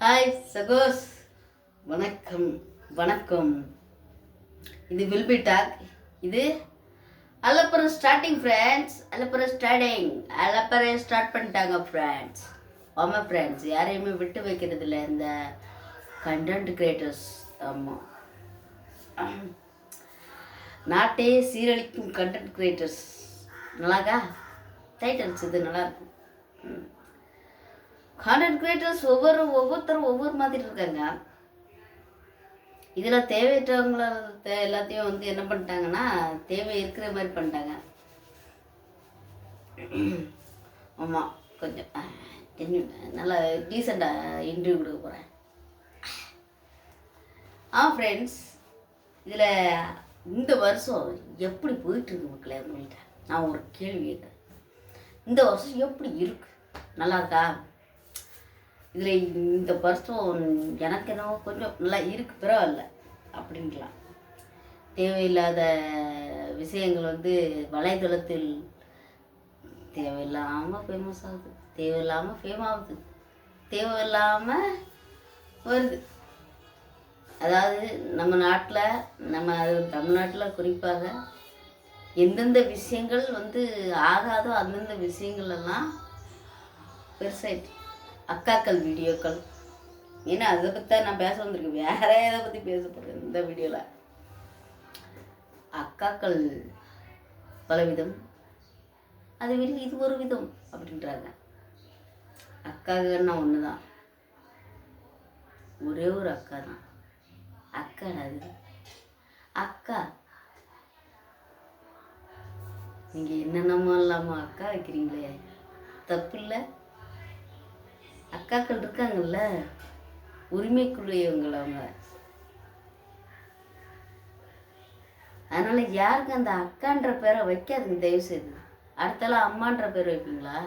Hi சகோஸ் வணக்கம் வணக்கம். இது வில் பி டாக் இது அலப்புறம் ஸ்டார்டிங் ஃப்ரெண்ட்ஸ் அலப்புறம் ஸ்டார்டிங் அலப்பறம் ஸ்டார்ட் பண்ணிட்டாங்க ஃப்ரெண்ட்ஸ் ஆமாம் ஃப்ரெண்ட்ஸ் யாரையுமே விட்டு வைக்கிறது இல்லை இந்த கண்டென்ட் கிரியேட்டர்ஸ் ஆமாம் நாட்டே சீரழிக்கும் கண்டென்ட் கிரியேட்டர்ஸ் நல்லாக்கா? டைட்டில்ஸ் இது நல்லாயிருக்கும் ம். கான்டென்ட் கிரியேட்டர்ஸ் ஒவ்வொரு ஒவ்வொருத்தரும் ஒவ்வொரு மாதிரி இருக்காங்க. இதில் தேவையற்றவங்கள தே எல்லாத்தையும் வந்து என்ன பண்ணிட்டாங்கன்னா தேவை இருக்கிற மாதிரி பண்ணிட்டாங்க. ஆமாம் கொஞ்சம் நல்லா டீசெண்டாக இன்டர்வியூ கொடுக்க போகிறேன் ஆ ஃப்ரெண்ட்ஸ் இதில் இந்த வருஷம் எப்படி போயிட்டுருக்கு மக்களே உங்கள்கிட்ட நான் ஒரு கேள்வி கேட்குறேன். இந்த வருஷம் எப்படி இருக்கு? நல்லா இருக்கா? இதில் இந்த வருஷம் எனக்கு என்னவோ கொஞ்சம் நல்லா இருக்கு பரவாயில்ல. அப்படின்லாம் தேவையில்லாத விஷயங்கள் வந்து வலைதளத்தில் தேவையில்லாமல் ஃபேமஸ் ஆகுது. தேவையில்லாமல் ஃபேம் ஆகுது. தேவையில்லாமல் வருது. அதாவது நம்ம நாட்டில் நம்ம தமிழ்நாட்டில் குறிப்பாக எந்தெந்த விஷயங்கள் வந்து ஆகாதோ அந்தந்த விஷயங்கள் எல்லாம் பெருசாயிட்டு அக்காக்கள் வீடியோக்கள். ஏன்னா அதை பற்றி தான் நான் பேச வந்திருக்கேன். வேற எதை பற்றி பேச போகிறேன் இந்த வீடியோவில் அக்காக்கள் பலவிதம். அது வெளி இது ஒரு விதம் அப்படின்றாங்க. அக்காகன்னா ஒன்று தான் ஒரே ஒரு அக்கா தான் அக்காடா அது? அக்கா. நீங்கள் என்னென்னமோ இல்லாமல் அக்கா வைக்கிறீங்களே. தப்பு இல்லை அக்காக்கள் இருக்காங்கல்ல உரிமைக்குரியவங்க அவங்க. அதனால யாருக்கு அந்த அக்கான்ற பேரை வைக்காதுங்க தயவு செய்து அடுத்தால அம்மான்ற பேர் வைப்பீங்களா?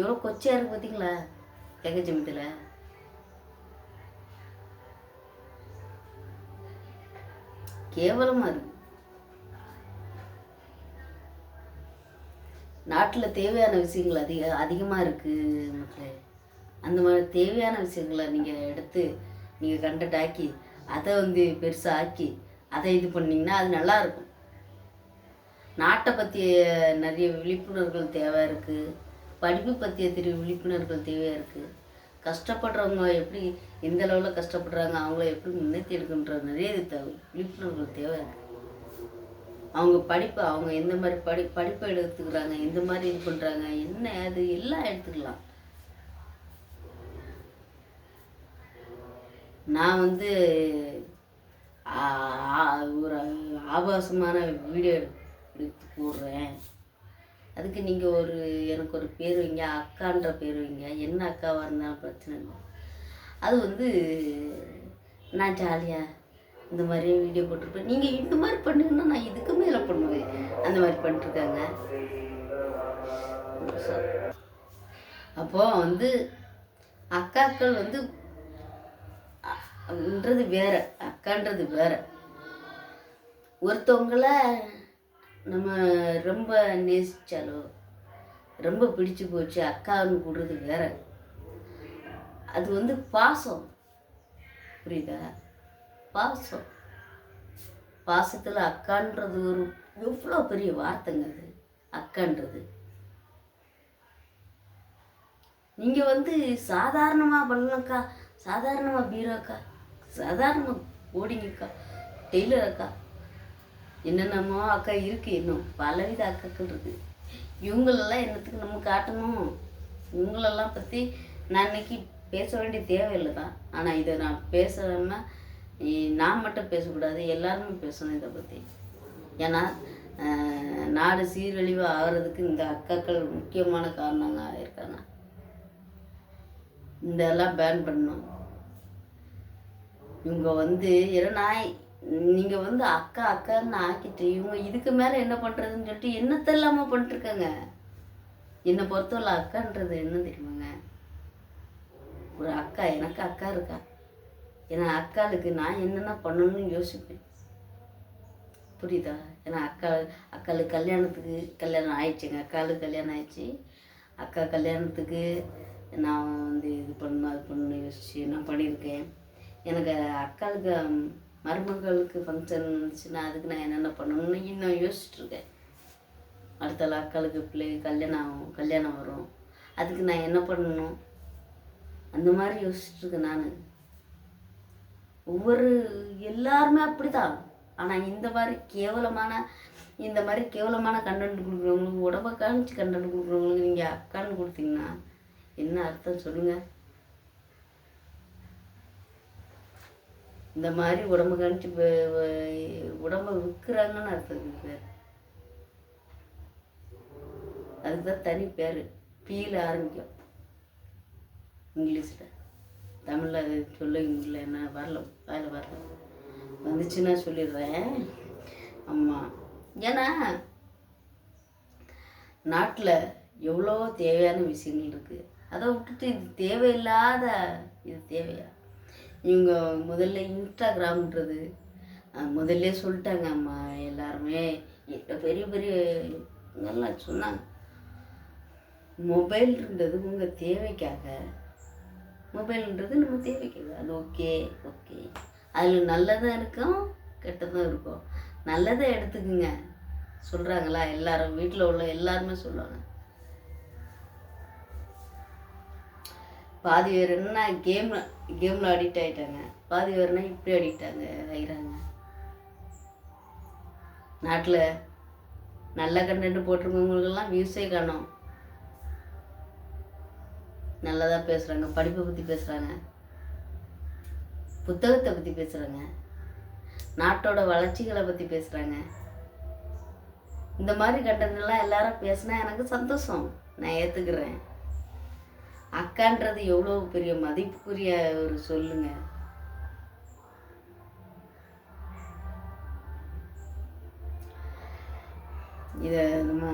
எவ்வளோ கொச்சையா இருக்கு பார்த்தீங்களா எகஜமத்தில் கேவலமாக இருக்கு. நாட்டில் தேவையான விஷயங்கள் அதிக அதிகமாக இருக்குது மக்களே. அந்த மாதிரி தேவையான விஷயங்களை நீங்கள் எடுத்து நீங்கள் கண்டக்ட் ஆக்கி அதை வந்து பெருசாக ஆக்கி அதை இது பண்ணிங்கன்னா அது நல்லா இருக்கும். நாட்டை பற்றிய நிறைய விழிப்புணர்வுகள் தேவை இருக்குது படிப்பு பற்றிய திரு விழிப்புணர்வுகள் தேவையாக இருக்குது கஷ்டப்படுறவங்க எப்படி எந்த அளவில் கஷ்டப்படுறாங்க அவங்கள எப்படி முன்னேற்றி எடுக்கின்ற நிறைய இது தேவை விழிப்புணர்வுகள் தேவை இருக்குது அவங்க படிப்பு அவங்க எந்த மாதிரி படி படிப்பை எடுத்துக்கிறாங்க எந்த மாதிரி இது பண்ணுறாங்க என்ன அது எல்லாம் எடுத்துக்கலாம். நான் வந்து ஒரு ஆபாசமான வீடியோ எடுத்து போடுறேன். அதுக்கு நீங்கள் ஒரு எனக்கு ஒரு பேர் வைங்க அக்கான்ற பேர் வைங்க. என்ன அக்காவாக இருந்தாலும் பிரச்சனை இல்லை. அது வந்து நான் ஜாலியாக இந்த மாதிரி வீடியோ போட்டிருப்பேன். நீங்கள் இந்த மாதிரி பண்ணுங்கன்னா நான் இதுக்கு மேலே பண்ணுவேன். அந்த மாதிரி பண்ணிட்டுருக்காங்க. அப்போ வந்து அக்காக்கள் வந்து ன்றது வேற அக்கான்றது வேற. ஒருத்தவங்கள நம்ம ரொம்ப நேசிச்சாலோ ரொம்ப பிடிச்சு போச்சு அக்கான்னு கூடுறது வேற. அது வந்து பாசம். புரியுதா? பாசம். பாசத்தில் அக்கான்றது ஒரு எவ்வளோ பெரிய வார்த்தைங்க அது? அக்கான்றது. நீங்கள் வந்து சாதாரணமாக பண்ணலக்கா சாதாரணமாக பீரோக்கா சாதாரணமாக ஓடிங்கக்கா டெய்லர் அக்கா என்னென்னமோ அக்கா இருக்குது இன்னும் பலவித அக்காக்கள் இருக்குது இவங்களெல்லாம் என்னத்துக்கு நம்ம காட்டணும்? இவங்களெல்லாம் பற்றி நான் இன்னைக்கு பேச வேண்டிய தேவையில்லை தான். ஆனால் இதை நான் பேசுகிறேன்னா நான் மட்டும் பேசக்கூடாது எல்லாருமே பேசணும் இதை பற்றி ஏன்னா நாடு சீரழிவு ஆகிறதுக்கு இந்த அக்காக்கள் முக்கியமான காரணங்க இருக்காங்க. இந்த எல்லாம் பேன் பண்ணணும். இவங்க வந்து ஏன்னா நீங்கள் வந்து அக்கா அக்கான்னு ஆக்கிட்டு இவங்க இதுக்கு மேலே என்ன பண்ணுறதுன்னு சொல்லிட்டு என்னத்த இல்லாமல் பண்ணிட்டுருக்காங்க? என்னை பொறுத்தவரை அக்கான்றது என்ன தெரியுமாங்க? ஒரு அக்கா எனக்கு அக்கா இருக்கா? ஏன்னா அக்காளுக்கு நான் என்னென்ன பண்ணணும்னு யோசிப்பேன். புரியுதா? ஏன்னா அக்கா அக்காளுக்கு கல்யாணத்துக்கு கல்யாணம் ஆயிடுச்சுங்க. அக்காளுக்கு கல்யாணம் ஆயிடுச்சு. அக்கா கல்யாணத்துக்கு நான் வந்து இது பண்ணணும் அது பண்ணணும் யோசிச்சு நான் பண்ணியிருக்கேன். எனக்கு அக்காளுக்கு மருமகளுக்கு ஃபங்க்ஷன் இருந்துச்சுன்னா அதுக்கு நான் என்னென்ன பண்ணணும்னு இன்னும் யோசிச்சுட்ருக்கேன். அடுத்தால அக்காளுக்கு பிள்ளைக்கு கல்யாணம் ஆகும் கல்யாணம் வரும். அதுக்கு நான் என்ன பண்ணணும்? அந்த மாதிரி யோசிச்சுட்ருக்கேன் நான். ஒவ்வொரு எல்லாருமே அப்படிதான் ஆனால் இந்த மாதிரி கேவலமான இந்த மாதிரி கேவலமான கண்டென்ட் கொடுக்குறவங்களுக்கு உடம்ப காமிச்சு கண்டென்ட் கொடுக்குறவங்களுக்கு நீங்கள் அக்கான்னு கொடுத்தீங்கன்னா என்ன அர்த்தம் சொல்லுங்கள் இந்த மாதிரி உடம்பு காமிச்சு உடம்ப விற்கிறாங்கன்னு அர்த்தம் பேர் அதுதான் தனி பேர். பீல ஆரம்பிக்கும். இங்கிலீஷில். தமிழில் அது சொல்ல முடியல என்ன? வரல அதில் வரல. வந்துச்சுன்னா சொல்லிடுறேன். ஆமாம் ஏன்னா நாட்டில் எவ்வளோ தேவையான விஷயங்கள் இருக்குது அதை விட்டுட்டு இது தேவையில்லாத இது தேவையா? இவங்க முதல்ல இன்ஸ்டாகிராம்ன்றது முதல்ல சொல்லிட்டாங்க அம்மா எல்லாருமே. பெரிய பெரிய இதெல்லாம் சொன்னாங்க. மொபைல்ன்றது உங்கள் தேவைக்காக. மொபைல்ன்றது நம்ம தேவைக்காக அது ஓகே ஓகே. அதில் நல்லதும் இருக்கும் கெட்டதும் இருக்கும் நல்லதை எடுத்துக்குங்க. சொல்கிறாங்களா எல்லாரும் வீட்டில் உள்ள எல்லாருமே சொல்லுவாங்க. பாதி பேர் என்ன கேம் கேமில் அடிக்ட் ஆகிட்டாங்க பாதி பேர்னா இப்படி அடிக்ட் ஆங்க ஆகிறாங்க நாட்டில் நல்ல கண்டென்ட் போட்டிருக்கவங்களுக்கெல்லாம் வியூஸே காணும். நல்லதாக பேசுகிறாங்க படிப்பை பற்றி பேசுகிறாங்க புத்தகத்தை பற்றி பேசுகிறாங்க நாட்டோட வளர்ச்சிகளை பற்றி பேசுகிறாங்க இந்த மாதிரி கண்டென்ட்லாம் எல்லாரும் பேசினா எனக்கு சந்தோஷம். நான் ஏற்றுக்கிறேன் அக்கான்றது எவ்வளோ பெரிய மதிப்புக்குரிய ஒரு சொல்லுங்க. இதை நம்ம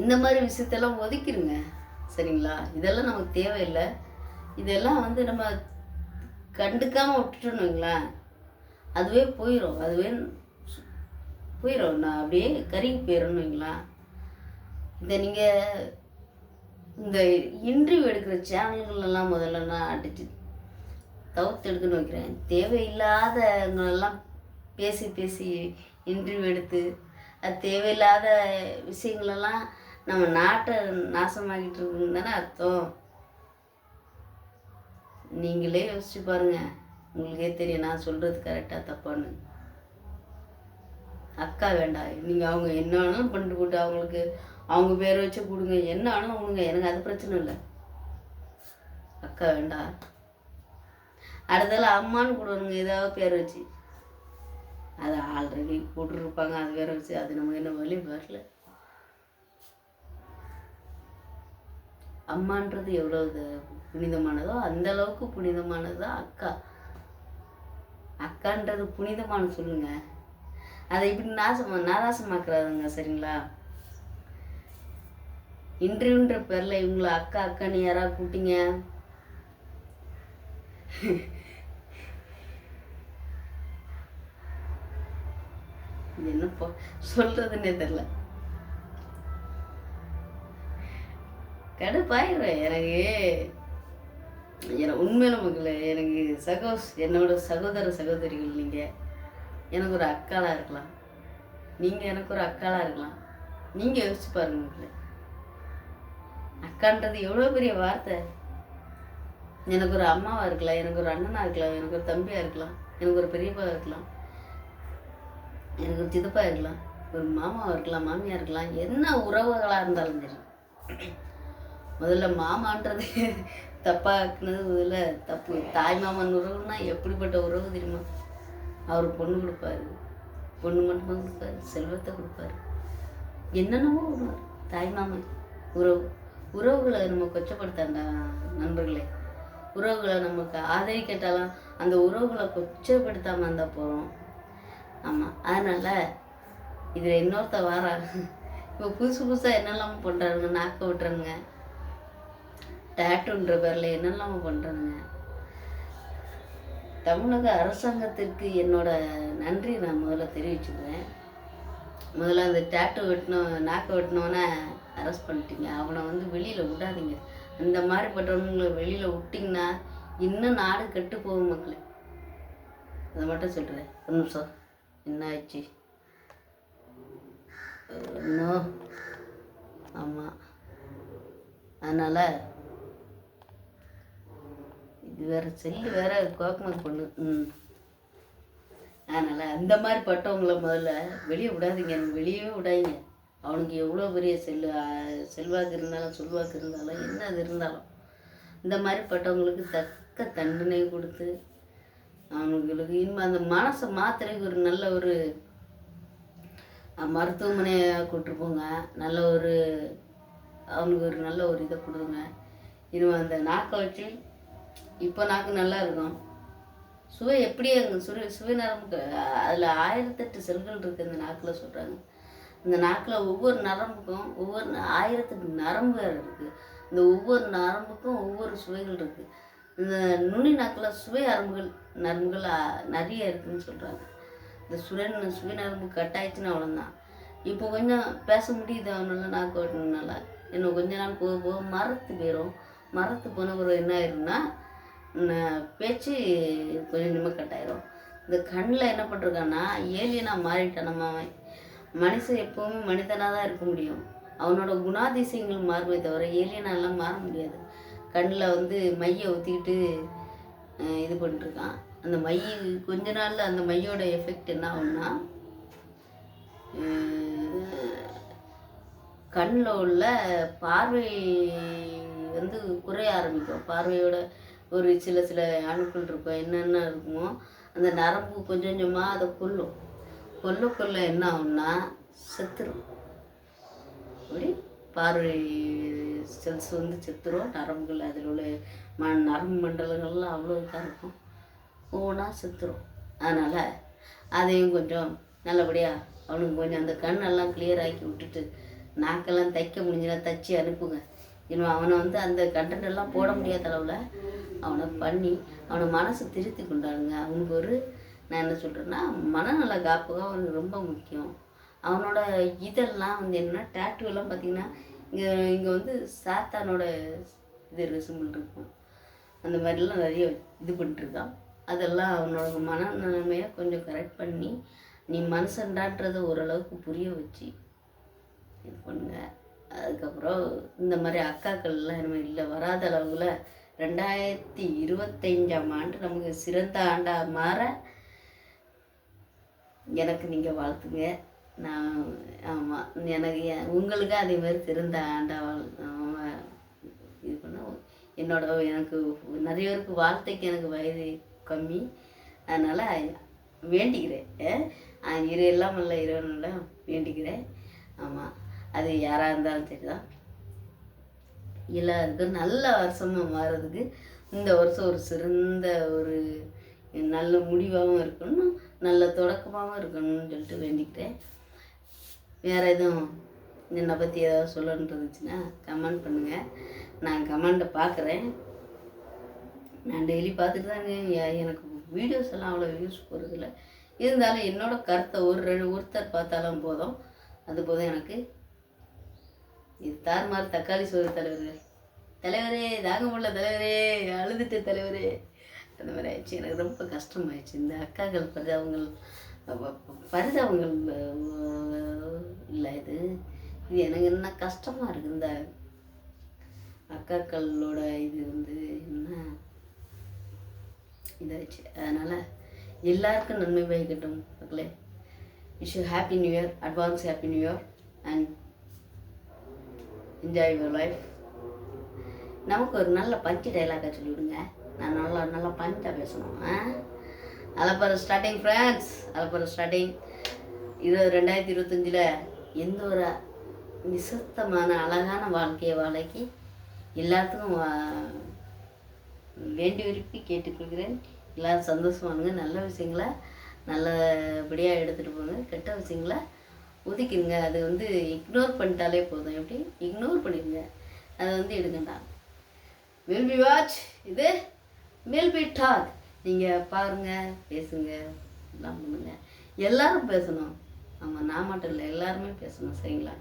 இந்த மாதிரி விஷயத்தெல்லாம் ஒதுக்கிடுங்க சரிங்களா? இதெல்லாம் நமக்கு தேவையில்லை. இதெல்லாம் வந்து நம்ம கண்டுக்காமல் விட்டுட்டோன்னு அதுவே போயிடும் அதுவே போயிடும் நான் அப்படியே கருகி போயிடும்னுங்களா இதை நீங்கள் இந்த இன்டர்வியூ எடுக்கிற சேனல்களெல்லாம் முதல்ல நான் அடிச்சு தவிர்த்து எடுக்கணும்னு வைக்கிறேன். தேவையில்லாதவங்களெல்லாம் பேசி பேசி இன்டர்வியூ எடுத்து அது தேவையில்லாத விஷயங்களெல்லாம் நம்ம நாட்டை நாசமாக்கிட்டு இருக்குன்னு தானே அர்த்தம். நீங்களே யோசிச்சு பாருங்க. உங்களுக்கே தெரியும் நான் சொல்கிறது கரெக்டாக தப்பான்னு. அக்கா வேண்டாம். நீங்கள் அவங்க என்ன வேணாலும் பண்ணிட்டு போட்டு அவங்களுக்கு அவங்க பேரை வச்சு கொடுங்க. என்ன வேணாலும் கொடுங்க. எனக்கு அது பிரச்சனை இல்லை. அக்கா வேண்டாம். அடுத்தால அம்மான்னு கொடுங்க. ஏதாவது பேர் வச்சு. அது ஆல்ரெடி போட்டுருப்பாங்க. அது வேற வச்சு அது நமக்கு என்ன வழி வரல. அம்மான்றது எவ்வளோ இது புனிதமானதோ அந்த அளவுக்கு புனிதமானது அக்கா. அக்கான்றது புனிதமான சொல்லுங்க. அதை இப்படி நாசமா நாராசமாக்குறாதுங்க சரிங்களா? இன்டர்வியூன்ற பேரில் இவங்கள அக்கா அக்கான்னு யாராவது கூட்டிங்க என்னப்பா சொல்றதுன்னே தெரில கடுப்பாயிடுறேன் எனக்கு. எனக்கு உண்மையில மக்களே எனக்கு சகோ என்னோட சகோதர சகோதரிகள் நீங்கள் எனக்கு ஒரு அக்காளாக இருக்கலாம். நீங்கள் எனக்கு ஒரு அக்காளாக இருக்கலாம். நீங்கள் யோசிச்சு பாருங்க மக்களே. அக்கான்றது எவ்வளோ பெரிய வார்த்தை. எனக்கு ஒரு அம்மாவாக இருக்கலாம் எனக்கு ஒரு அண்ணனாக இருக்கலாம் எனக்கு ஒரு தம்பியாக இருக்கலாம் எனக்கு ஒரு பெரியப்பா இருக்கலாம் எனக்கு ஒரு சித்தப்பா இருக்கலாம் ஒரு மாமாவாக இருக்கலாம் மாமியாக இருக்கலாம் என்ன உறவுகளாக இருந்தாலும் சரி. முதல்ல மாமான்றது தப்பாக்குனது முதல்ல தப்பு. தாய் மாமன் உறவுன்னா எப்படிப்பட்ட உறவு தெரியுமா? அவர் பொண்ணு கொடுப்பாரு. பொண்ணு மட்டுமா கொடுப்பாரு. செல்வத்தை கொடுப்பாரு. என்னென்னவோ உருவார் தாய் மாமன் உறவு. உறவுகளை நம்ம கொச்சப்படுத்தாண்டா நண்பர்களே. உறவுகளை நமக்கு ஆதரிக்கட்டாலும் அந்த உறவுகளை கொச்சப்படுத்தாமல் இருந்தால் போகிறோம் ஆமாம் அதனால் இதில் இன்னொருத்த வாரா இப்போ புதுசு புதுசாக என்னெல்லாம் பண்ணுறாருங்க நாக்க விட்டுறானுங்க. டேட்டுன்ற பேரில் என்னெல்லாம் பண்ணுறானுங்க தமிழக அரசாங்கத்திற்கு என்னோட நன்றி நான் முதல்ல தெரிவிச்சுக்கிறேன். முதல்ல அந்த டேட்டு வெட்டினோம் நாக்கை வெட்டினோன்னே அரெஸ்ட் பண்ணிட்டீங்க. அவனை வந்து வெளியில் விடாதீங்க. இந்த மாதிரிப்பட்டவங்களை வெளியில் விட்டிங்கன்னா இன்னும் நாடு கெட்டு போகும் மக்களே. அதை மட்டும் சொல்கிறேன் ஒரு நிமிஷம். என்ன ஆச்சு? இன்னும் ஆமாம் அதனால் இது வேறு செல்லு வேற கோக்கமாக பொண்ணு. ம். அதனால் அந்த மாதிரி பட்டவங்கள முதல்ல வெளியே விடாதீங்க வெளியே விடாதீங்க. அவனுக்கு எவ்வளோ பெரிய செல்லு செல்வாக்கு இருந்தாலும் சொல்வாக்கு இருந்தாலும் என்ன அது இருந்தாலும். இந்த மாதிரி பட்டவங்களுக்கு தக்க தண்டனை கொடுத்து அவங்களுக்கு இனிமேல் அந்த மனசை மாத்திரைக்கு ஒரு நல்ல ஒரு மருத்துவமனையை கொடுத்துருப்போங்க போங்க. நல்ல ஒரு அவனுக்கு ஒரு நல்ல ஒரு இதை கொடுங்க. இனிமே அந்த நாக்கை வச்சு இப்போ நாக்கு நல்லா இருக்கும். சுவை எப்படி இருக்கும். சுவை சுவை நரம்புக்கு அதில் ஆயிரத்தெட்டு செல்கள் இருக்குது அந்த நாக்கில் சொல்கிறாங்க இந்த நாக்கில் ஒவ்வொரு நரம்புக்கும் ஒவ்வொரு ஆயிரத்தெட்டு நரம்பு வேறு இருக்குது இந்த ஒவ்வொரு நரம்புக்கும் ஒவ்வொரு சுவைகள் இருக்குது இந்த நுனி நாக்கில் சுவை நரம்புகள் நரம்புகள் நிறைய இருக்குதுன்னு சொல்கிறாங்க இந்த சுவை சுவை நரம்பு கட்டாயிடுச்சுன்னா அவ்வளோதான் இப்போ கொஞ்சம் பேச முடியுது அவனால நாக்கு ஓட்டணுனால இன்னும் கொஞ்ச நாள் போக போக மரத்து போயிடும் மரத்து போன பிறகு என்ன ஆயிரும்னா பேச்சு கொஞ்சம் நிம்மக்கட்டாயிரும் இந்த கண்ணில் என்ன பண்ணிருக்கான்னா ஏலியனாக மாறிட்டான் நம்ம அவன். மனுஷன் எப்போவுமே மனிதனாக தான் இருக்க முடியும். அவனோட குணாதிசயங்கள் மாறுமே தவிர ஏலியனாலாம் மாற முடியாது. கண்ணில் வந்து மையை ஊற்றிக்கிட்டு இது பண்ணிட்டுருக்கான். அந்த மை கொஞ்ச நாளில் அந்த மையோட எஃபெக்ட் என்ன ஆகும்னா கண்ணில் உள்ள பார்வை வந்து குறைய ஆரம்பிக்கும். பார்வையோட ஒரு சில சில அணுக்கள் இருக்கும். என்னென்ன இருக்குமோ அந்த நரம்பு கொஞ்சம் கொஞ்சமாக அதை கொல்லும். கொல்ல கொல்ல என்ன ஆகும்னா செத்துரும். அப்படி பார்வை செல்ஸ் வந்து செத்துரும். நரம்புகள் அதில் உள்ள ம நரம்பு மண்டலங்கள்லாம் அவ்வளோ இதாக இருக்கும். ஒவ்வொன்றா செத்துரும். அதனால் அதையும் கொஞ்சம் நல்லபடியாக அவனுக்கு கொஞ்சம் அந்த கண்ணெல்லாம் கிளியர் ஆக்கி விட்டுட்டு நாக்கெல்லாம் தைக்க முடிஞ்சுனா தச்சு அனுப்புங்க. இன்னும் அவனை வந்து அந்த கண்டென்ட் எல்லாம் போட முடியாத அளவில் அவனை பண்ணி அவனை மனசை திருத்தி கொண்டாடுங்க அவனுக்கு ஒரு நான் என்ன சொல்கிறேன்னா மனநல காப்புகம் அவனுக்கு ரொம்ப முக்கியம். அவனோட இதெல்லாம் வந்து என்னென்னா tattoo எல்லாம் பார்த்தீங்கன்னா இங்கே இங்கே வந்து சாத்தானோட இது சிம்பிள் இருக்கும். அந்த மாதிரிலாம் நிறைய இது பண்ணிட்டுருக்கான். அதெல்லாம் அவனோட மனநிலைமையை கொஞ்சம் கரெக்ட் பண்ணி நீ மனுஷன்டான்றதை ஓரளவுக்கு புரிய வச்சு இது பண்ணுங்க. அதுக்கப்புறம் இந்த மாதிரி அக்காக்கள்லாம் இனிமேல் இல்லை வராத அளவில் ரெண்டாயிரத்தி இருபத்தஞ்சாம் ஆண்டு நமக்கு சிறந்த ஆண்டாக மாற எனக்கு நீங்கள் வாழ்த்துங்க. நான் ஆமாம் எனக்கு உங்களுக்கு அதே மாதிரி சிறந்த ஆண்டா வாழ் இது பண்ண என்னோட எனக்கு நிறைய பேருக்கு வாழ்த்தைக்கு எனக்கு வயது கம்மி. அதனால் வேண்டிக்கிறேன். இரு எல்லாம் இல்லை இறைவனில் வேண்டிக்கிறேன். ஆமாம் அது யாராக இருந்தாலும் சரி தான் எல்லாருக்கும் நல்ல வருஷமாக மாறுறதுக்கு இந்த வருஷம் ஒரு சிறந்த ஒரு நல்ல முடிவாகவும் இருக்கணும் நல்ல தொடக்கமாகவும் இருக்கணும்னு சொல்லிட்டு வேண்டிக்கிட்டேன் வேறு எதுவும் என்னை பற்றி ஏதாவது சொல்லணுன்னு இருந்துச்சுன்னா கமெண்ட் பண்ணுங்கள் நான் கமெண்ட்டை பார்க்குறேன். நான் டெய்லி பார்த்துட்டு தாங்க எனக்கு வீடியோஸ் எல்லாம் அவ்வளோ வியூஸ் போகிறதில்ல இருந்தாலும் என்னோடய கருத்தை ஒரு ரெண்டு ஒருத்தர் பார்த்தாலும் போதும். அது போதும் எனக்கு. இது தார்மார் தக்காளி சோறு தலைவர்கள் தலைவரே தாங்க முடியல தலைவரே அழுதுட்டு தலைவரே. அந்த மாதிரி ஆயிடுச்சு. எனக்கு ரொம்ப கஷ்டமாயிடுச்சு. இந்த அக்காக்கள் பரிதாபங்கள் பரிதாபங்கள் இல்லை இது. இது எனக்கு என்ன கஷ்டமாக இருக்குது இந்த அக்காக்களோட இது வந்து என்ன? இதாச்சு அதனால் எல்லாருக்கும் நன்மை பயக்கட்டும் மக்களே. Wish happy new year advance happy new year and enjoy your life நமக்கு ஒரு நல்ல பஞ்சு டைலாக சொல்லி விடுங்க நான் நல்லா நல்லா பஞ்சாக பேசணும். ஆ? அலப்பற ஸ்டார்டிங் ஃப்ரெண்ட்ஸ் அலப்பற ஸ்டார்டிங் இது ரெண்டாயிரத்தி இருபத்தஞ்சில் எந்த ஒரு நிசத்தமான அழகான வாழ்க்கையை வாழைக்கு எல்லாத்துக்கும் வா- வேண்டி விருப்பி கேட்டுக்கொள்கிறேன். எல்லாரும் சந்தோஷமானுங்க நல்ல விஷயங்களை நல்லபடியாக எடுத்துகிட்டு போங்க. கெட்ட விஷயங்களை ஒதுக்கிடுங்க. அது வந்து இக்னோர் பண்ணிட்டாலே போதும். எப்படி? இக்னோர் பண்ணிடுங்க. அதை வந்து எடுங்கண்டாம் வில் பி வாட்ச் இது வில் பி டாக் நீங்கள் பாருங்கள் பேசுங்க எல்லாம் பண்ணுங்கள் எல்லாரும் பேசணும். ஆமாம் நான் மட்டும் இல்லை எல்லாருமே பேசணும் சரிங்களா?